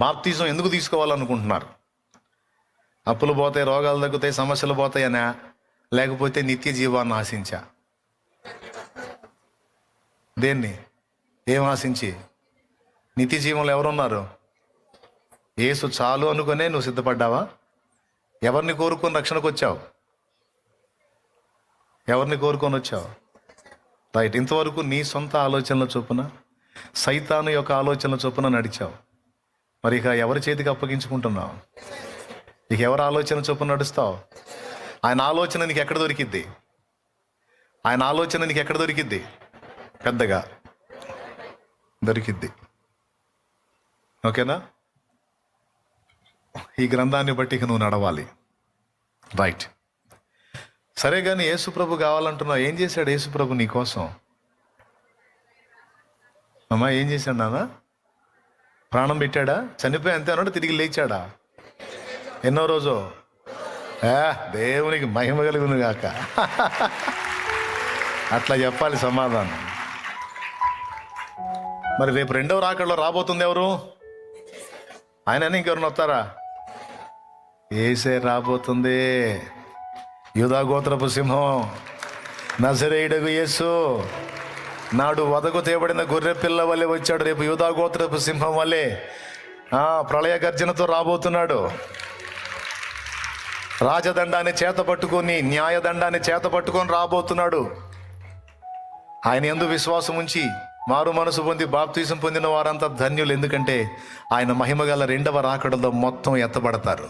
బాప్తిజం ఎందుకు తీసుకోవాలనుకుంటున్నారు? అప్పులు పోతాయి రోగాలు తగ్గుతాయి సమస్యలు పోతాయనా లేకపోతే నిత్య జీవాన్ని ఆశించా? దేన్ని? ఏం ఆశించి? నిత్య జీవంలో ఎవరున్నారు? ఏసు చాలు అనుకునే నువ్వు సిద్ధపడ్డావా? ఎవరిని కోరుకొని రక్షణకు వచ్చావు? ఎవరిని కోరుకొని వచ్చావు? రైట్ ఇంతవరకు నీ సొంత ఆలోచనల చొప్పున సైతాను యొక్క ఆలోచనల చొప్పున నడిచావు. మరి ఇక ఎవరి చేతికి అప్పగించుకుంటున్నావు? నీకు ఎవరి ఆలోచన చొప్పున నడుస్తావు? ఆయన ఆలోచన నీకు ఎక్కడ దొరికిద్ది? ఆయన ఆలోచన నీకు ఎక్కడ దొరికిద్ది? పెద్దగా దొరికిద్ది. ఓకేనా? ఈ గ్రంథాన్ని బట్టి ఇక నువ్వు నడవాలి. రైట్. సరే కానీ యేసుప్రభు కావాలంటున్నావు. ఏం చేశాడు యేసుప్రభు నీ కోసం? అమ్మా ఏం చేశాడు నాన్న? ప్రాణం పెట్టాడా? చనిపోయి అంతే అన్నాడు తిరిగి లేచాడా? ఎన్నో రోజు. దేవునికి మహిమ కలుగును గాక. అట్లా చెప్పాలి సమాధానం. మరి రేపు రెండవ రాకడలో రాబోతుంది ఎవరు? ఆయన ఇంకెవరిని వస్తారా? ఏసే రాబోతుంది. యూదా గోత్రపు సింహం నజరేయుడగు యేసు. నాడు వదకు తేబడిన గొర్రె పిల్ల వల్లే వచ్చాడు. రేపు యూధాగోత్రపు సింహం వల్లే ప్రళయ గర్జనతో రాబోతున్నాడు. రాజదండాన్ని చేత పట్టుకొని న్యాయదండాన్ని చేత పట్టుకొని రాబోతున్నాడు. ఆయన ఎందు విశ్వాసం ఉంచి మారు మనసు పొంది బాప్తీసం పొందిన వారంతా ధన్యులు. ఎందుకంటే ఆయన మహిమగల రెండవ రాకడలో మొత్తం ఎత్తబడతారు.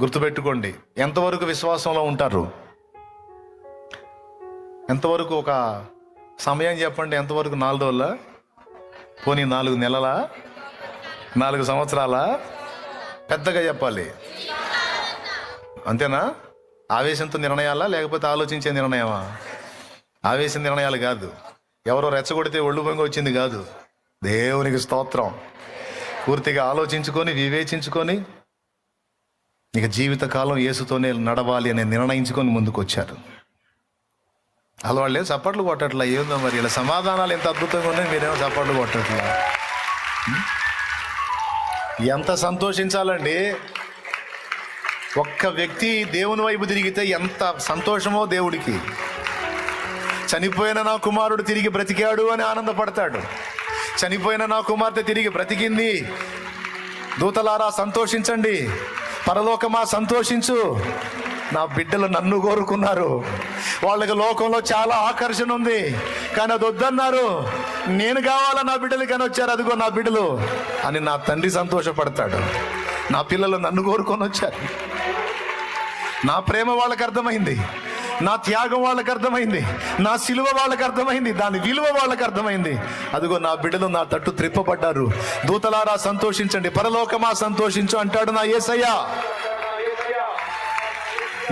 గుర్తుపెట్టుకోండి. ఎంతవరకు విశ్వాసంలో ఉంటారు? ఎంతవరకు ఒక సమయం చెప్పండి ఎంతవరకు నాలుగు రోజుల? పోనీ నాలుగు నెలల? నాలుగు సంవత్సరాల? పెద్దగా చెప్పాలి. అంతేనా? ఆవేశంతో నిర్ణయాలా లేకపోతే ఆలోచించే నిర్ణయమా? ఆవేశ నిర్ణయాలు కాదు. ఎవరో రెచ్చగొడితే ఒళ్ళు పొంగి వచ్చింది కాదు. దేవునికి స్తోత్రం. పూర్తిగా ఆలోచించుకొని వివేచించుకొని ఇక జీవితకాలం యేసుతోనే నడవాలి అని నిర్ణయించుకొని ముందుకు వచ్చారు అలా వాళ్ళు ఏం చప్పట్లు కొట్టట్లా ఏందో మరి ఇలా సమాధానాలు ఎంత అద్భుతంగా ఉన్నాయి మీరేమో చప్పట్లు కొట్టట్లా. ఎంత సంతోషించాలండి. ఒక్క వ్యక్తి దేవుని వైపు తిరిగితే ఎంత సంతోషమో దేవుడికి. చనిపోయిన నా కుమారుడు తిరిగి బ్రతికాడు అని ఆనందపడతాడు. చనిపోయిన నా కుమార్తె తిరిగి బ్రతికింది. దూతలారా సంతోషించండి. పరలోకమా సంతోషించు. నా బిడ్డలు నన్ను కోరుకున్నారు. వాళ్ళకి లోకంలో చాలా ఆకర్షణ ఉంది. కానీ అది వద్దన్నారు. నేను కావాలా నా బిడ్డలు కానీ వచ్చారు? అదిగో నా బిడ్డలు అని నా తండ్రి సంతోషపడతాడు. నా పిల్లలు నన్ను కోరుకొని వచ్చారు. నా ప్రేమ వాళ్ళకి అర్థమైంది. నా త్యాగం వాళ్ళకి అర్థమైంది నా సిలువ వాళ్ళకి అర్థమైంది దాని విలువ వాళ్ళకి అర్థమైంది. అదిగో నా బిడ్డలు నా తట్టు త్రిప్పబడ్డారు. దూతలారా సంతోషించండి. పరలోకమా సంతోషించు అంటాడు నా యేసయ్య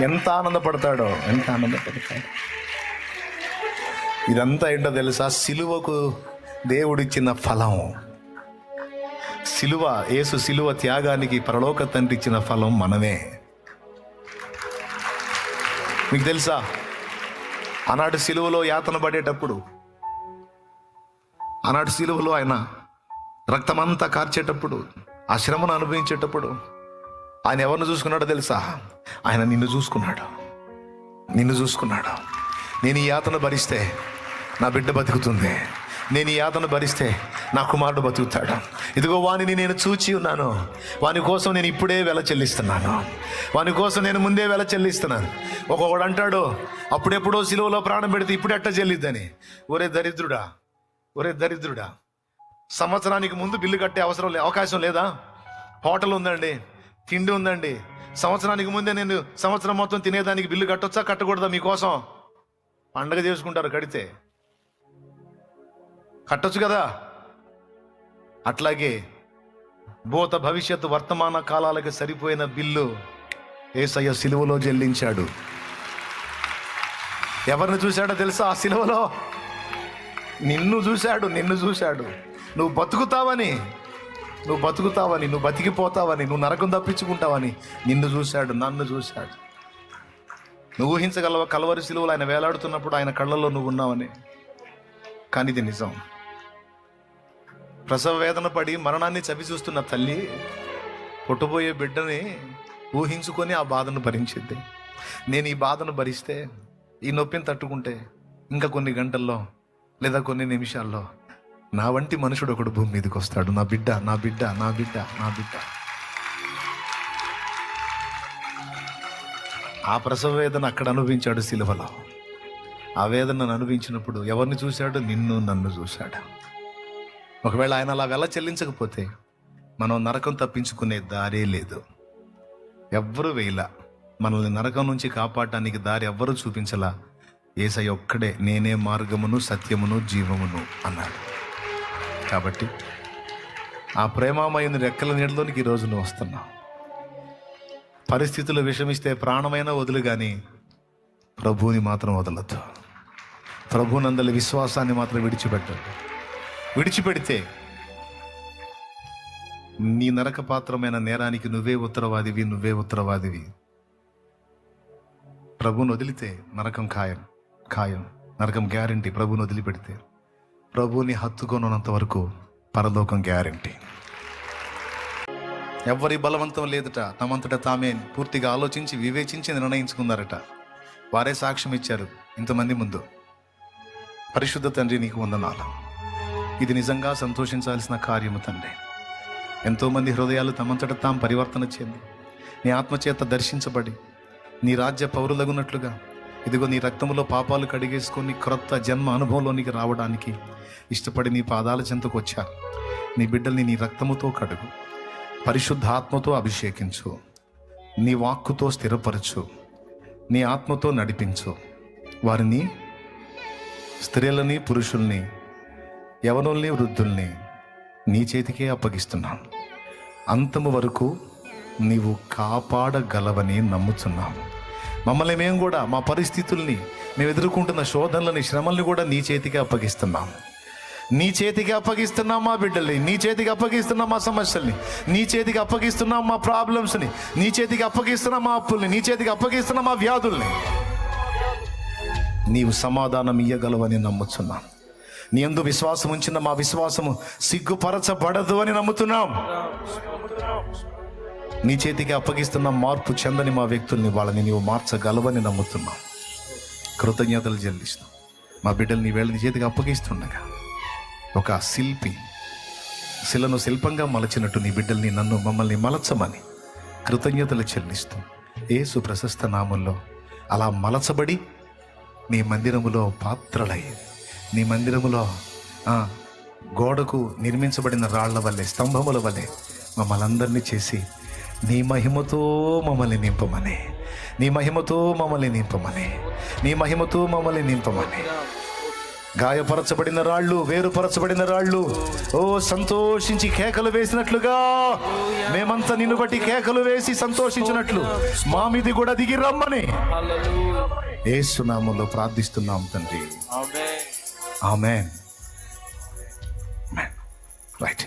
ఎంత ఆనందపడతాడో ఎంత ఆనందపడతాడు. ఇదంతా ఏంటో తెలుసా? సిలువకు దేవుడిచ్చిన ఫలం. సిలువ యేసు సిలువ త్యాగానికి పరలోక తండ్రి ఇచ్చిన ఫలం మనమే. మీకు తెలుసా? ఆనాడు సిలువలో యాతన పడేటప్పుడు ఆనాడు సిలువలో ఆయన రక్తమంతా కార్చేటప్పుడు ఆ శ్రమను అనుభవించేటప్పుడు ఆయన ఎవరిని చూసుకున్నాడో తెలుసా? ఆయన నిన్ను చూసుకున్నాడు. నిన్ను చూసుకున్నాడు. నేను ఈ యాతను భరిస్తే నా బిడ్డ బతుకుతుంది. నేను ఈ యాతన భరిస్తే నా కుమారుడు బతుకుతాడు. ఇదిగో వానిని నేను చూచి ఉన్నాను. వాని కోసం నేను ఇప్పుడే వెల చెల్లిస్తున్నాను. వాని కోసం నేను ముందే వెల చెల్లిస్తున్నాను. ఒక్కొక్కడు అంటాడు అప్పుడెప్పుడో సిలువలో ప్రాణం పెడితే ఇప్పుడు ఎట్ట చెల్లిద్దని. ఒరే దరిద్రుడా ఒరే దరిద్రుడా సంవత్సరానికి ముందు బిల్లు కట్టే అవసరం లే అవకాశం లేదా? హోటల్ ఉందండి తిండి ఉందండి. సంవత్సరానికి ముందే నేను సంవత్సరం మొత్తం తినేదానికి బిల్లు కట్టొచ్చా కట్టకూడదా మీకోసం? పండగ చేసుకుంటారు కడితే. కట్టొచ్చు కదా? అట్లాగే భూత భవిష్యత్తు వర్తమాన కాలాలకు సరిపోయిన బిల్లు ఏసయ్య సిలువలో చెల్లించాడు ఎవరిని చూశాడో తెలుసా ఆ సిలువలో? నిన్ను చూశాడు నిన్ను చూశాడు. నువ్వు బతుకుతావని నువ్వు బతుకుతావని నువ్వు బతికిపోతావని నువ్వు నరకం తప్పించుకుంటావని నిన్ను చూశాడు నన్ను చూశాడు. నువ్వు ఊహించగలవ కలవరి సిలువలు ఆయన వేలాడుతున్నప్పుడు ఆయన కళ్ళల్లో నువ్వు ఉన్నావని? కానీ ఇది నిజం. ప్రసవ వేదన పడి మరణాన్ని చవి చూస్తున్న తల్లి పుట్టబోయే బిడ్డని ఊహించుకొని ఆ బాధను భరించింది. నేను ఈ బాధను భరిస్తే ఈ నొప్పిని తట్టుకుంటే ఇంకా కొన్ని గంటల్లో లేదా కొన్ని నిమిషాల్లో నా వంటి మనుషుడు ఒకడు భూమి మీదకి వస్తాడు. నా బిడ్డ నా బిడ్డ నా బిడ్డ నా బిడ్డ. ఆ ప్రసవ వేదన అక్కడ అనుభవించాడు సిలువలో ఆ వేదనను అనుభవించినప్పుడు ఎవరిని చూశాడు? నిన్ను నన్ను చూశాడు. ఒకవేళ ఆయన అలా వెల చెల్లించకపోతే మనం నరకం తప్పించుకునే దారే లేదు. ఎవ్వరూ వేయలా. మనల్ని నరకం నుంచి కాపాడటానికి దారి ఎవ్వరూ చూపించలా. ఏసయ్య ఒక్కడే నేనే మార్గమును సత్యమును జీవమును అన్నాడు. కాబట్టి ఆ ప్రేమామయుని రెక్కల నీడలోనికి ఈరోజు నువ్వు వస్తున్నావు. పరిస్థితులు విషమిస్తే ప్రాణమైన వదులు కానీ ప్రభువుని మాత్రం వదలద్దు. ప్రభునందలి విశ్వాసాన్ని మాత్రం విడిచిపెట్టద్దు. విడిచిపెడితే నీ నరక పాత్రమైన నేరానికి నువ్వే ఉత్తరవాదివి నువ్వే ఉత్తరవాదివి. ప్రభుని వదిలితే నరకం ఖాయం ఖాయం. నరకం గ్యారంటీ ప్రభుని వదిలిపెడితే. ప్రభుని హత్తుకొనంత వరకు పరలోకం గ్యారంటీ. ఎవరి బలవంతం లేదట తమంతట తామే పూర్తిగా ఆలోచించి వివేచించి నిర్ణయించుకున్నారట. వారే సాక్ష్యం ఇచ్చారు ఇంతమంది ముందు. పరిశుద్ధ తండ్రి నీకు వందనాలు. ఇది నిజంగా సంతోషించాల్సిన కార్యము తండ్రి. ఎంతోమంది హృదయాలు తమంతట తాము పరివర్తన చెంది నీ ఆత్మచేత దర్శించబడి నీ రాజ్య పౌరులగున్నట్లుగా ఇదిగో నీ రక్తములో పాపాలు కడిగేసుకొని క్రొత్త జన్మ అనుభవంలోనికి రావడానికి ఇష్టపడి నీ పాదాల చెంతకు వచ్చారు. నీ బిడ్డల్ని నీ రక్తముతో కడుగు పరిశుద్ధ ఆత్మతో అభిషేకించు నీ వాక్కుతో స్థిరపరచు నీ ఆత్మతో నడిపించు. వారిని స్త్రీలని పురుషుల్ని యవనుల్ని వృద్ధుల్ని నీ చేతికే అప్పగిస్తున్నాను. అంతము వరకు నీవు కాపాడగలవని నమ్ముతున్నాం మమ్మల్ని మేము కూడా మా పరిస్థితుల్ని మేము ఎదుర్కొంటున్న శోధనలని శ్రమల్ని కూడా నీ చేతికి అప్పగిస్తున్నాం నీ చేతికి అప్పగిస్తున్నాం మా బిడ్డల్ని నీ చేతికి అప్పగిస్తున్నాం మా సమస్యల్ని నీ చేతికి అప్పగిస్తున్నాం మా ప్రాబ్లమ్స్ని నీ చేతికి అప్పగిస్తున్నాం మా అప్పుల్ని నీ చేతికి అప్పగిస్తున్నాం మా వ్యాధుల్ని. నీవు సమాధానం ఇయ్యగలవని నమ్ముతున్నాం నీ ఎందు విశ్వాసం ఉంచిన మా విశ్వాసము సిగ్గుపరచబడదు అని నమ్ముతున్నాం. నీ చేతికి అప్పగిస్తున్న మార్పు చెందని మా వ్యక్తుల్ని వాళ్ళని నీవు మార్చగలవని నమ్ముతున్నాం. కృతజ్ఞతలు చెల్లిస్తున్నాం. మా బిడ్డలు నీ వేళ నీ చేతికి అప్పగిస్తుండగా ఒక శిల్పి శిలను శిల్పంగా మలచినట్టు నీ బిడ్డల్ని నన్ను మమ్మల్ని మలచమని కృతజ్ఞతలు చెల్లిస్తూ ఏసు ప్రశస్త నామంలో అలా మలచబడి నీ మందిరములో పాత్రలయ్యేది నీ మందిరములో గోడకు నిర్మించబడిన రాళ్ళ వల్లే స్తంభముల వల్లే మమ్మల్ని అందరినీ చేసి నీ మహిమతో మమ్మల్ని నింపమని. నీ మహిమతో మమ్మల్ని నింపమని. నీ మహిమతో మమ్మల్ని నింపమని. గాయపరచబడిన రాళ్ళు వేరుపరచబడిన రాళ్ళు ఓ సంతోషించి కేకలు వేసినట్లుగా. మేమంతా నిన్ను బట్టి కేకలు వేసి సంతోషించినట్లు మా మీది కూడా దిగి రమ్మని. ఏసునామంలో ప్రార్థిస్తున్నాం తండ్రి. ఆమెన్ రైట్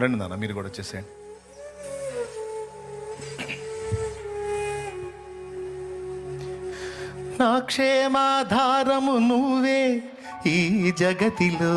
రండి నాన్న మీరు కూడా వచ్చేసేయండి. నా క్షేమాధారము నువ్వే ఈ జగతిలో.